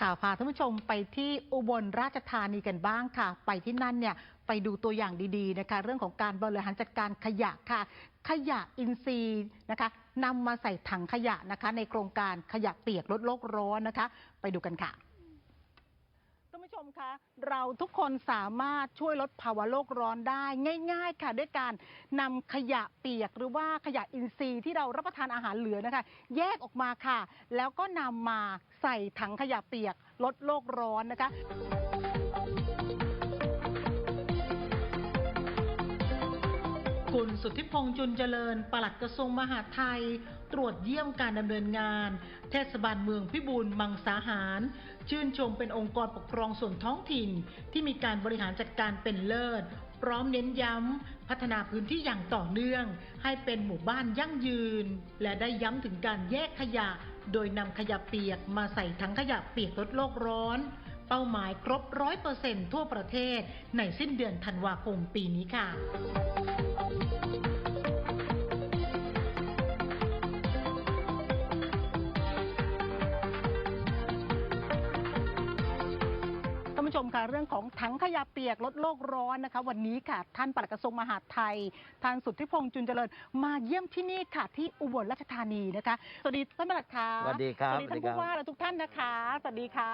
ข่าวพาท่านผู้ชมไปที่อุบลราชธานีกันบ้างค่ะ ไปที่นั่นเนี่ยไปดูตัวอย่างดีๆนะคะ เรื่องของการบริหารจัดการขยะค่ะ ขยะอินทรีย์นะคะนำมาใส่ถังขยะนะคะ ในโครงการขยะเปียกลดโลกร้อนนะคะ ไปดูกันค่ะ ชมคะเราทุกคนสามารถช่วยลดภาวะโลกร้อนได้ง่าย ๆ ค่ะ ด้วยการนำขยะเปียกหรือว่าขยะอินทรีย์ที่เรารับประทานอาหารเหลือนะคะ แยกออกมาค่ะ แล้วก็นำมาใส่ถังขยะเปียกลดโลกร้อนนะคะ คุณสุทธิพงษ์จุนเจริญ ปลัดกระทรวงมหาดไทย ตรวจเยี่ยมการดำเนินงาน เทศบาลเมืองพิบูลมังสาหาร ชื่นชมเป็นองค์กรปกครองส่วนท้องถิ่น ที่มีการบริหารจัดการเป็นเลิศ พร้อมเน้นย้ำ พัฒนาพื้นที่อย่างต่อเนื่อง ให้เป็นหมู่บ้านยั่งยืน และได้ย้ำถึงการแยกขยะ โดยนำขยะเปียกมาใส่ถังขยะเปียกลดโลกร้อน เป้าหมายครบร้อยเปอร์เซ็นทั่วประเทศในสิ้นเดือนธันวาคมปีนี้ค่ะ ผู้ชมค่ะเรื่องของทั้ง ยะเปียกลดโลกร้อนนะคะ วันนี้ค่ะ ท่านปลัดกระทรวงมหาดไทยท่านสุทธิพงษ์จุนเจริญ มาเยี่ยมที่นี่ค่ะ ที่อุบลราชธานีนะคะสวัสดีท่านปลัดค่ะสวัสดีครับสวัสดีท่านผู้ว่าและทุกท่านนะคะสวัสดีค่ะ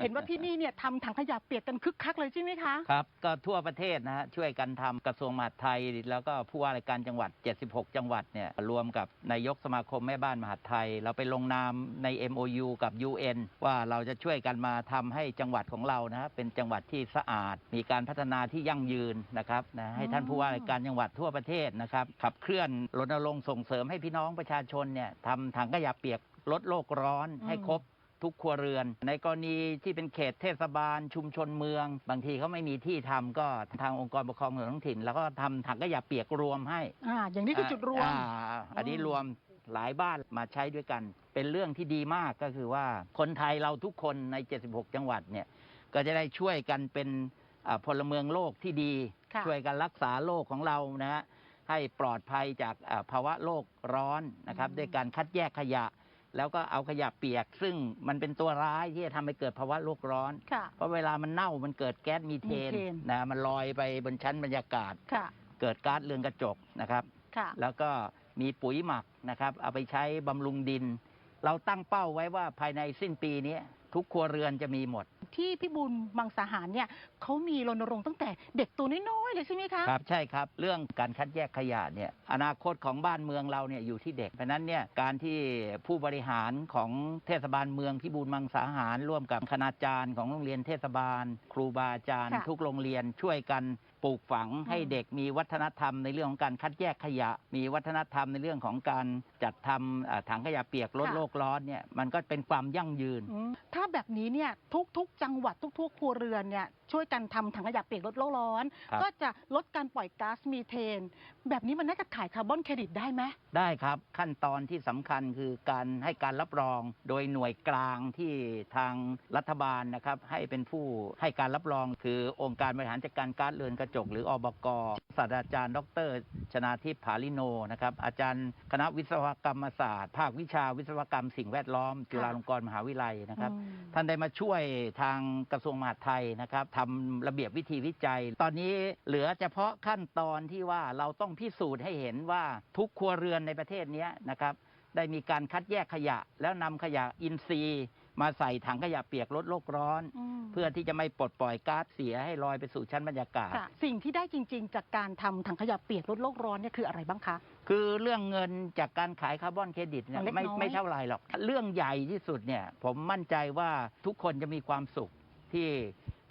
เห็นว่าที่นี่เนี่ยทำถังขยะเปียกกันคึกคักเลยใช่ไหมคะครับก็ทั่วประเทศนะฮะช่วยกันทำกระทรวงมหาดไทย แล้วก็ผู้ว่าราชการจังหวัด 76 จังหวัดเนี่ยรวมกับนายกสมาคมแม่บ้านมหาดไทย เราไปลงนามใน MOU กับ UN ว่าเราจะช่วยกันมาทำให้จังหวัดของเรานะฮะเป็นจังหวัดที่สะอาดมีการพัฒนาที่ยั่งยืนนะครับนะให้ท่านผู้ว่าราชการจังหวัดทั่วประเทศนะครับขับเคลื่อนรณรงค์ส่งเสริมให้พี่น้องประชาชนเนี่ยทำถังขยะเปียกลดโลกร้อนอืมให้ครบทุกครัวเรือน ในกรณีที่เป็นเขตเทศบาลชุมชนเมือง บางทีเขาไม่มีที่ทำก็ทางองค์กรปกครองส่วนท้องถิ่น แล้วก็ทำถังขยะเปียกรวมให้อ่าอย่างนี้คือจุดรวมอ่าอันนี้รวมหลายบ้านมาใช้ด้วยกัน เป็นเรื่องที่ดีมากก็คือว่าคนไทยเราทุกคนใน 76 จังหวัดเนี่ย ก็จะได้ช่วยกันเป็นอ่าพลเมืองโลกที่ดีค่ะช่วยกันรักษาโลกของเรานะฮะให้ปลอดภัยจากอ่าภาวะโลกร้อนนะครับด้วยการคัดแยกขยะ แล้วก็เอาขยะเปียก ซึ่งมันเป็นตัวร้ายที่จะทำให้เกิดภาวะโลกร้อนค่ะเพราะเวลามันเน่ามันเกิดแก๊สมีเทนมีเทนนะมันลอยไปบนชั้นบรรยากาศค่ะเกิดก๊าซเรือนกระจกนะครับค่ะแล้วก็มีปุ๋ยหมักนะครับ เอาไปใช้บำรุงดิน เราตั้งเป้าไว้ว่าภายในสิ้นปีนี้ทุกครัวเรือนจะมีหมด ที่พิบูลมังสาหารเนี่ยเขามีรณรงค์ตั้งแต่เด็กตัวน้อยๆเลยใช่ไหมคะ ครับใช่ครับเรื่องการคัดแยกขยะเนี่ยอนาคตของบ้านเมืองเราเนี่ยอยู่ที่เด็กเพราะฉะนั้นเนี่ยการที่ผู้บริหารของเทศบาลเมืองพิบูลมังสาหาร ร่วมกับคณาจารย์ของโรงเรียนเทศบาล ครูบาอาจารย์ ค่ะ ทุกโรงเรียนช่วยกัน ปลูกฝังอืมให้เด็กมีวัฒนธรรมในเรื่องของการคัดแยกขยะ มีวัฒนธรรมในเรื่องของการจัดทำอ่าถังขยะเปียกลดโลกร้อนเนี่ยมันก็เป็นความยั่งยืนอืมถ้าแบบนี้เนี่ยทุกๆ จังหวัดทุกๆครัวเรือนเนี่ยช่วยกันทำถังขยะเปียกลดโลกร้อนครับก็จะลดการปล่อยก๊าซมีเทน แบบนี้มันน่าจะขายคาร์บอนเครดิตได้ไหมได้ครับขั้นตอนที่สำคัญคือการให้การรับรองโดยหน่วยกลางที่ทางรัฐบาลนะครับให้เป็นผู้ให้การรับรองคือองค์การบริหารจัดการก๊าซเรือนกระจกหรืออบกศาสตราจารย์ ดร ชนาทิพย์ผาลิโนนะครับอาจารย์คณะวิศวกรรมศาสตร์ ภาควิชาวิศวกรรมสิ่งแวดล้อม จุฬาลงกรณ์มหาวิทยาลัยนะครับอืมท่านได้มาช่วยทางกระทรวงมหาดไทยนะครับทำระเบียบวิธีวิจัย ตอนนี้เหลือเฉพาะขั้นตอนที่ว่าเราต้องพิสูจน์ให้เห็นว่าทุกครัวเรือนในประเทศเนี้ยนะครับได้มีการคัดแยกขยะแล้วนำขยะอินทรีย์ มาใส่ถังขยะเปียกลดโลกร้อนมเพื่อที่จะไม่ปลดปล่อยก๊าซเสียให้ลอยไปสู่ชั้นบรรยากาศ ค่ะ สิ่งที่ได้จริง ๆ จากการทำถังขยะเปียกลดโลกร้อนเนี่ยคืออะไรบ้างคะ คือเรื่องเงินจากการขายคาร์บอนเครดิตเนี่ยเล็กไม่น้อย ไม่เท่าไหร่หรอก เรื่องใหญ่ที่สุดเนี่ยผมมั่นใจว่าทุกคนจะมีความสุขที่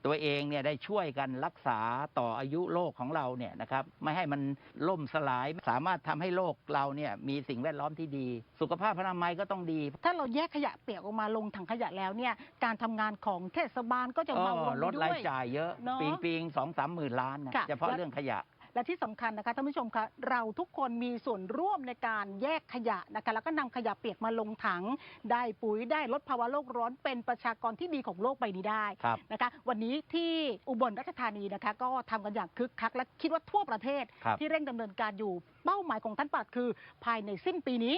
ตัวเองเนี่ยได้ช่วยกันรักษาต่ออายุโลกของเราเนี่ยนะครับไม่ให้มันล่มสลายสามารถทำให้โลกเราเนี่ยมีสิ่งแวดล้อมที่ดี สุขภาพพนามัยก็ต้องดี ถ้าเราแยกขยะเปียกออกมาลงถังขยะแล้วเนี่ยการทำงานของเทศบาลก็จะเบาลงลดด้ราวยยจ่ายเยอะเนอะปิงปิงสองสามหมื่นล้านนะค่ะเฉพาะและเรื่องขยะ และที่สำคัญนะคะท่านผู้ชมคะเราทุกคนมีส่วนร่วมในการแยกขยะนะคะแล้วก็นำขยะเปียกมาลงถัง ได้ปุ๋ยได้ลดภาวะโลกร้อนเป็นประชากรที่ดีของโลกใบนี้ได้ครับนะคะวันนี้ที่อุบลราชธานีนะคะก็ทำกันอย่างคึกคัก และคิดว่าทั่วประเทศครับที่เร่งดำเนินการอยู่เป้าหมายของท่านปลัดคือ ภายในสิ้นปีนี้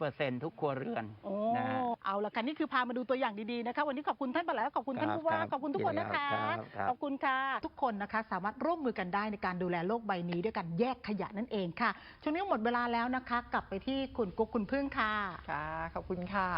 100%ทุกครัวเรือนโอ้นะฮะ เอาละค่ะนี่คือพามาดูตัวอย่างดีๆนะคะ วันนี้ขอบคุณท่านปลัดและขอบคุณท่านครับผู้ว่าครับขอบคุณทุกคนนะคะครับครับขอบคุณค่ะทุกคนนะคะ สามารถร่วมมือกันได้ในการดูแลโลกใบนี้ด้วยการแยกขยะนั่นเองค่ะช่วงนี้หมดเวลาแล้วนะคะ กลับไปที่คุณกุ๊กคุณพึ่งค่ะ ค่ะ ขอบคุณค่ะ